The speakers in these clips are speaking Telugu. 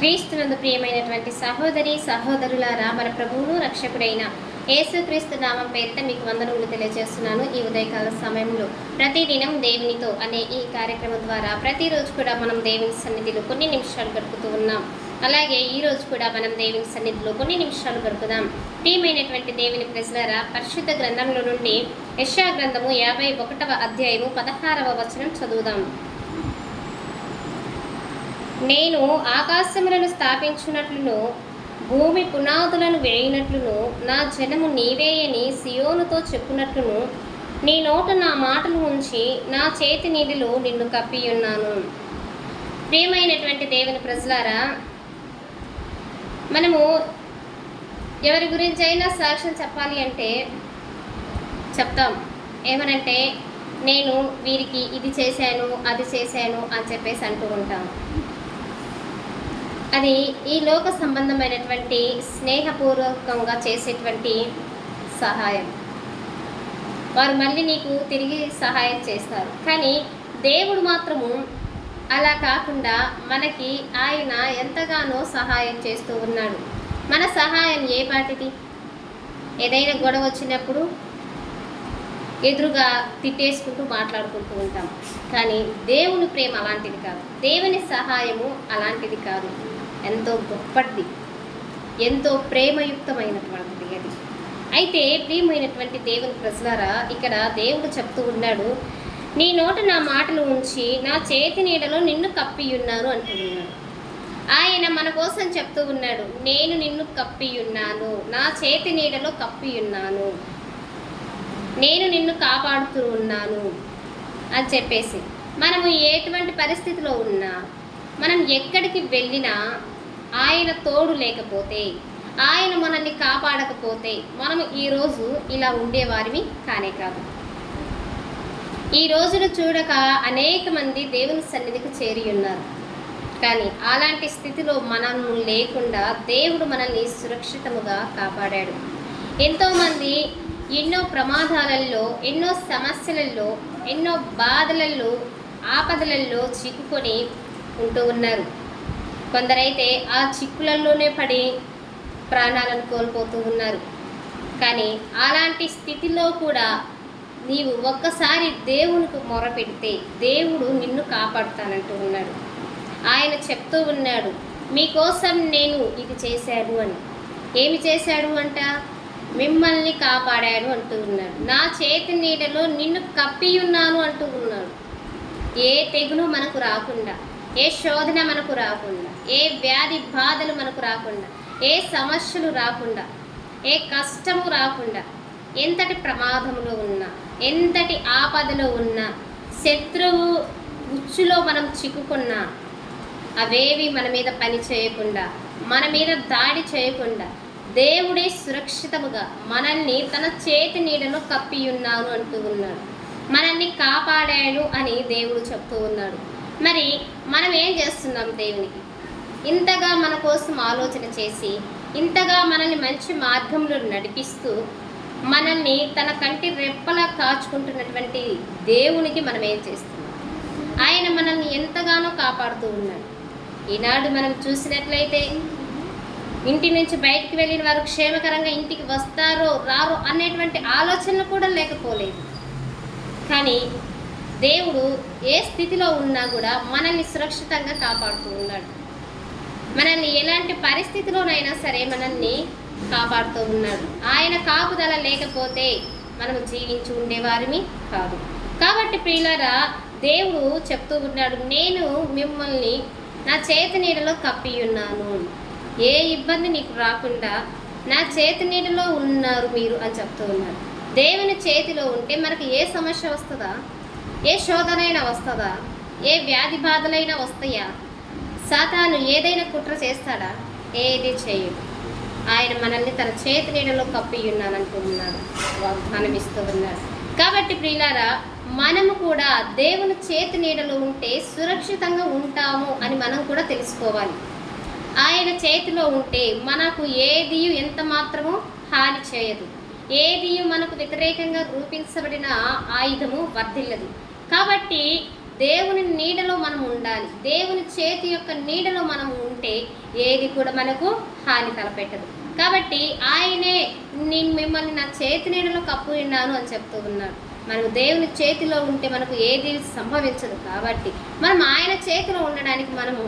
క్రీస్తునందు ప్రియమైనటువంటి సహోదరి సహోదరులారా మన ప్రభువును రక్షకుడైన యేసుక్రీస్తు నామం పేరిట మీకు వందనములు తెలియజేస్తున్నాను. ఈ ఉదయకాల సమయంలో ప్రతిదినం దేవునితో అనే ఈ కార్యక్రమం ద్వారా ప్రతిరోజు కూడా మనం దేవుని సన్నిధిలో కొన్ని నిమిషాలు గడుపుతూ ఉన్నాం. అలాగే ఈ రోజు కూడా మనం దేవుని సన్నిధిలో కొన్ని నిమిషాలు గడుపుదాం. ప్రియమైనటువంటి దేవుని ప్రజలారా పరిశుద్ధ గ్రంథంలో నుండి యశా గ్రంథము యాభై ఒకటవ అధ్యాయము పదహారవ వచనం చదువుదాం. నేను ఆకాశములను స్థాపించినట్లును భూమి పునాదులను వేయినట్లును నా జనము నీవేయని సియోనుతో చెప్పునట్లును. నీ నోట నా మాటలు ఉంచి నా చేతి నీడిలో నిన్ను కప్పియున్నాను. ప్రియమైనటువంటి దేవుని ప్రజలారా మనము ఎవరి గురించి అయినా సాక్ష్యం చెప్పాలి అంటే చెప్తాం. ఏమనంటే నేను వీరికి ఇది చేశాను అది చేశాను అని చెప్పేసి అంటూ ఉంటాం. అది ఈ లోక సంబంధమైనటువంటి స్నేహపూర్వకంగా చేసేటువంటి సహాయం. వారు మళ్ళీ నీకు తిరిగి సహాయం చేస్తారు. కానీ దేవుడు మాత్రము అలా కాకుండా మనకి ఆయన ఎంతగానో సహాయం చేస్తూ ఉన్నాడు. మన సహాయం ఏ పాటిది? ఏదైనా గొడవ వచ్చినప్పుడు ఎదురుగా తిట్టేసుకుంటూ మాట్లాడుకుంటూ ఉంటాం. కానీ దేవుని ప్రేమ అలాంటిది కాదు. దేవుని సహాయము అలాంటిది కాదు. ఎంతో గొప్పది ఎంతో ప్రేమయుక్తమైనటువంటిది అది. అయితే ప్రియమైనటువంటి దేవుని ప్రజలారా ఇక్కడ దేవుడు చెప్తూ ఉన్నాడు నీ నోట నా మాటలు ఉంచి నా చేతి నీడలో నిన్ను కప్పియున్నాను అంటున్నాడు. ఆయన మన కోసం చెప్తూ ఉన్నాడు నేను నిన్ను కప్పియున్నాను నా చేతి నీడలో కప్పియున్నాను నేను నిన్ను కాపాడుతూ ఉన్నాను అని చెప్పేసి. మనము ఎటువంటి పరిస్థితిలో ఉన్నా మనం ఎక్కడికి వెళ్ళినా ఆయన తోడు లేకపోతే ఆయన మనల్ని కాపాడకపోతే మనం ఈరోజు ఇలా ఉండేవారిని కానే కాదు. ఈ రోజును చూడక అనేక మంది దేవుని సన్నిధికి చేరి ఉన్నారు. కానీ అలాంటి స్థితిలో మనం లేకుండా దేవుడు మనల్ని సురక్షితముగా కాపాడాడు. ఎంతోమంది ఎన్నో ప్రమాదాలలో ఎన్నో సమస్యలలో ఎన్నో బాధలలో ఆపదలలో చిక్కుకొని ఉంటూ ఉన్నారు. కొందరైతే ఆ చిక్కులలోనే పడి ప్రాణాలను కోల్పోతూ ఉన్నారు. కానీ అలాంటి స్థితిలో కూడా నీవు ఒక్కసారి దేవునికి మొరపెడితే దేవుడు నిన్ను కాపాడుతానంటూ ఉన్నాడు. ఆయన చెప్తూ ఉన్నాడు మీకోసం నేను ఇది చేశాడు అని. ఏమి చేశాడు అంట? మిమ్మల్ని కాపాడాడు అంటూ ఉన్నాడు. నా చేతి నీడలో నిన్ను కప్పి ఉన్నాను అంటూ ఉన్నాడు. ఏ తెగులు మనకు రాకుండా ఏ శోధన మనకు రాకుండా ఏ వ్యాధి బాధలు మనకు రాకుండా ఏ సమస్యలు రాకుండా ఏ కష్టము రాకుండా ఎంతటి ప్రమాదంలో ఉన్నా ఎంతటి ఆపదలో ఉన్నా శత్రువు ఉచ్చులో మనం చిక్కుకున్నా అవేవి మన మీద పని చేయకుండా మన మీద దాడి చేయకుండా దేవుడే సురక్షితముగా మనల్ని తన చేతి నీడలో కప్పి ఉన్నాను అంటూ ఉన్నాడు. మనల్ని కాపాడాడు అని దేవుడు చెప్తూ ఉన్నాడు. మరి మనం ఏం చేస్తున్నాం దేవునికి? ఇంతగా మన కోసం ఆలోచన చేసి ఇంతగా మనల్ని మంచి మార్గంలో నడిపిస్తూ మనల్ని తన కంటి రెప్పలా కాచుకుంటున్నటువంటి దేవునికి మనం ఏం చేస్తున్నాం? ఆయన మనల్ని ఎంతగానో కాపాడుతూ ఉన్నాడు. ఈనాడు మనం చూసినట్లయితే ఇంటి నుంచి బయటికి వెళ్ళిన వారు క్షేమకరంగా ఇంటికి వస్తారో రారో అనేటువంటి ఆలోచనలు కూడా లేకపోలేదు. కానీ దేవుడు ఏ స్థితిలో ఉన్నా కూడా మనల్ని సురక్షితంగా కాపాడుతూ ఉన్నాడు. మనల్ని ఎలాంటి పరిస్థితిలోనైనా సరే మనల్ని కాపాడుతూ ఉన్నాడు ఆయన కాపుదల లేకపోతే మనం జీవించి ఉండేవారిని కాదు. కాబట్టి ప్రియులరా దేవుడు చెప్తూ ఉన్నాడు నేను మిమ్మల్ని నా చేతి నీడలో కప్పి ఉన్నాను ఏ ఇబ్బంది నీకు రాకుండా నా చేతి నీడలో ఉన్నారు మీరు అని చెప్తూ ఉన్నారు దేవుని చేతిలో ఉంటే మనకి ఏ సమస్య వస్తుందా? ఏ శోధనైనా వస్తుందా? ఏ వ్యాధి బాధలైనా వస్తాయా? సాతాను ఏదైనా కుట్ర చేస్తాడా? ఏది చేయడు. ఆయన మనల్ని తన చేతి నీడలో కప్పి ఉన్నానంటున్నాడు వాగ్దానం ఇస్తూ ఉన్నాడు. కాబట్టి ప్రియులారా మనము కూడా దేవుని చేతి నీడలో ఉంటే సురక్షితంగా ఉంటాము అని మనం కూడా తెలుసుకోవాలి. ఆయన చేతిలో ఉంటే మనకు ఏది ఎంత మాత్రము హాని చేయదు. ఏది మనకు వ్యతిరేకంగా రూపించబడిన ఆయుధము వర్ధిల్లదు. కాబట్టి దేవుని నీడలో మనం ఉండాలి. దేవుని చేతి యొక్క నీడలో మనం ఉంటే ఏది కూడా మనకు హాని తలపెట్టదు కాబట్టి ఆయనే నేను మిమ్మల్ని నా చేతి నీడలో కప్పు విన్నాను అని చెప్తూ ఉన్నాడు. మనకు దేవుని చేతిలో ఉంటే మనకు ఏది సంభవించదు కాబట్టి మనం ఆయన చేతిలో ఉండడానికి మనము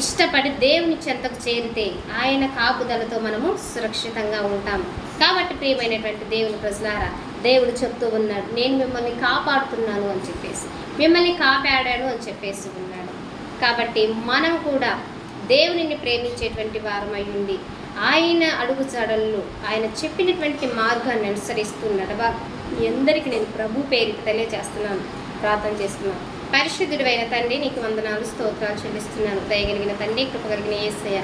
ఇష్టపడి దేవుని చెంతకు చేరితే ఆయన కాపుదలతో మనము సురక్షితంగా ఉంటాం. కాబట్టి ప్రియమైనటువంటి దేవుని ప్రజలారా దేవుడు చెప్తూ ఉన్నాడు నేను మిమ్మల్ని కాపాడుతున్నాను అని చెప్పేసి మిమ్మల్ని కాపాడాను అని చెప్పేసి ఉన్నాడు. కాబట్టి మనం కూడా దేవునిని ప్రేమించేటువంటి వారమై ఉండి ఆయన అడుగు చడల్లో ఆయన చెప్పినటువంటి మార్గాన్ని అనుసరిస్తూ నడవ మీ అందరికీ నేను ప్రభు పేరు తెలియజేస్తున్నాను. ప్రార్థన చేస్తున్నాను. పరిశుద్ధుడైన తండ్రి నీకు వందనాలు స్తోత్రాలు చెల్లిస్తున్నాను. దయగలిగిన తండ్రి కృపగలిగిన ఏసయ్య.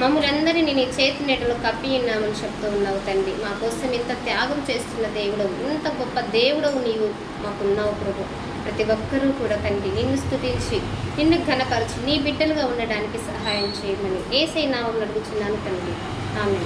మమ్మల్ందరినీ నీ చేతి నెటలో కప్పి ఉన్నామని చెప్తూ ఉన్నావు తండ్రి. మా కోసం ఇంత త్యాగం చేస్తున్న దేవుడవు ఇంత గొప్ప దేవుడవు నీవు మాకున్నావు ప్రభు. ప్రతి ఒక్కరూ కూడా తండ్రి నిన్ను స్థుతించి నిన్ను ఘనపరచి నీ బిడ్డలుగా ఉండడానికి సహాయం చేయమని ఏసై నామం అడుగుతున్నాను తండ్రి. ఆమె